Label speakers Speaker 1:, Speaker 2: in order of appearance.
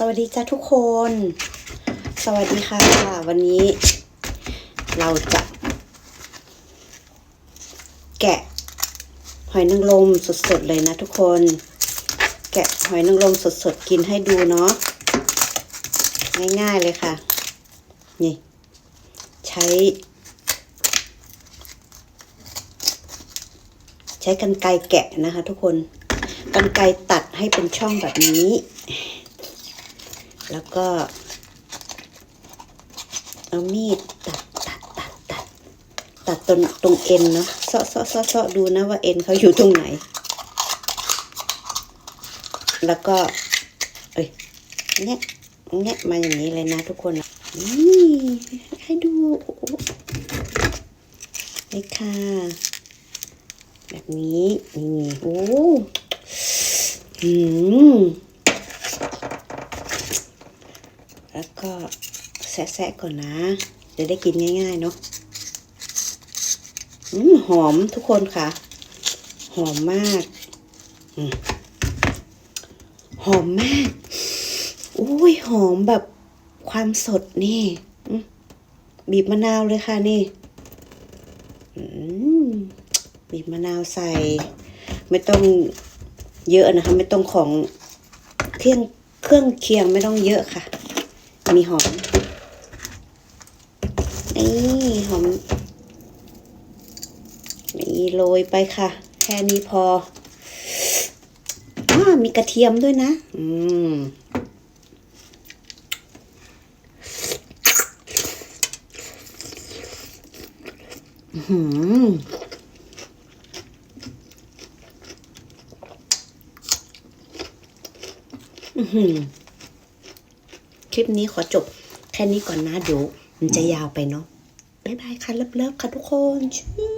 Speaker 1: สวัสดีจ้าทุกคน สวัสดีค่ะ วันนี้ เราจะ แกะหอยนางรมสดๆเลยนะทุกคน แกะหอยนางรมสดๆกินให้ดูเนาะง่ายๆเลยค่ะ นี่ ใช้ ใช้กันไกรแกะนะคะทุกคนกันไกรตัดให้เป็นช่องแบบนี้ แล้วก็ เอามีดตัดตัดตัดตัดตัดตรงตรงเอ็นเนาะเซาะเซาะเซาะเซาะดูนะว่าเอ็นเขาอยู่ตรงไหน แล้วก็ เอ้ยเนี่ยเนี่ยมาอย่างนี้เลยนะทุกคนนี่ให้ดูนี่ค่ะ แบบนี้ นี่ โอ้หืม แล้วก็แซะๆก่อนนะเดี๋ยวได้กินง่ายๆเนาะอหอมทุกคนค่ะ หอมมากหอมมากอุ้ยหอมแบบความสดนี่บีบมะนาวเลยค่ะนี่บีบมะนาวใส่ ไม่ต้องเยอะนะคะ ไม่ต้องของเครื่องเครื่องเคียงไม่ต้องเยอะค่ะ มีหอม นี่หอม นี่โรยไปค่ะ แค่นี้พออามีกระเทียมด้วยนะ อืมอื้อหืออื้อหือค ลิปนี้ขอจบแค่นี้ก่อนนะเดี๋ยวมันจะยาวไปเนาะบ๊ายบายค่ะเลิฟๆค่ะทุกคนชื่อ